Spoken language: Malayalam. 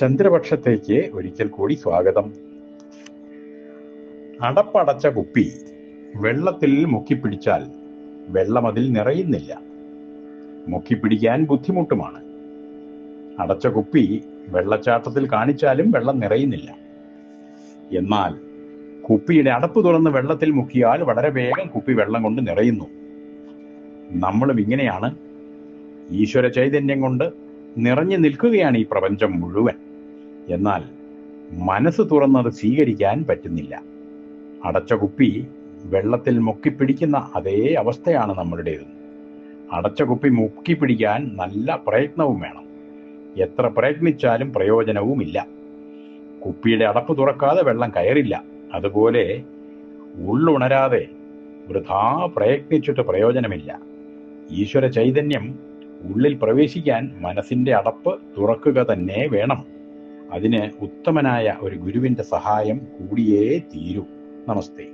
ചന്ദ്രപക്ഷത്തേക്ക് ഒരിക്കൽ കൂടി സ്വാഗതം. അടപ്പടച്ച കുപ്പി വെള്ളത്തിൽ മുക്കിപ്പിടിച്ചാൽ വെള്ളം അതിൽ നിറയുന്നില്ല. മുക്കിപ്പിടിക്കാൻ ബുദ്ധിമുട്ടുമാണ്. അടച്ച കുപ്പി വെള്ളച്ചാട്ടത്തിൽ കാണിച്ചാലും വെള്ളം നിറയുന്നില്ല. എന്നാൽ കുപ്പിയുടെ അടപ്പ് തുറന്ന് വെള്ളത്തിൽ മുക്കിയാൽ വളരെ വേഗം കുപ്പി വെള്ളം കൊണ്ട് നിറയുന്നു. നമ്മളും ഇങ്ങനെയാണ്. ഈശ്വര ചൈതന്യം കൊണ്ട് നിറഞ്ഞു നിൽക്കുകയാണ് ഈ പ്രപഞ്ചം മുഴുവൻ. എന്നാൽ മനസ്സ് തുറന്നത് സ്വീകരിക്കാൻ പറ്റുന്നില്ല. അടച്ച കുപ്പി വെള്ളത്തിൽ മുക്കി പിടിക്കുന്ന അതേ അവസ്ഥയാണ് നമ്മളുടേത്. അടച്ച കുപ്പി മുക്കി പിടിക്കാൻ നല്ല പ്രയത്നവും വേണം. എത്ര പ്രയത്നിച്ചാലും പ്രയോജനവുമില്ല. കുപ്പിയുടെ അടപ്പ് തുറക്കാതെ വെള്ളം കയറില്ല. അതുപോലെ ഉള്ളുണരാതെ വൃഥാ പ്രയത്നിച്ചിട്ട് പ്രയോജനമില്ല. ഈശ്വര ചൈതന്യം ഉള്ളിൽ പ്രവേശിക്കാൻ മനസ്സിന്റെ അടപ്പ് തുറക്കുക തന്നെ വേണം. അതിന് ഉത്തമനായ ഒരു ഗുരുവിന്റെ സഹായം കൂടിയേ തീരൂ. നമസ്തേ.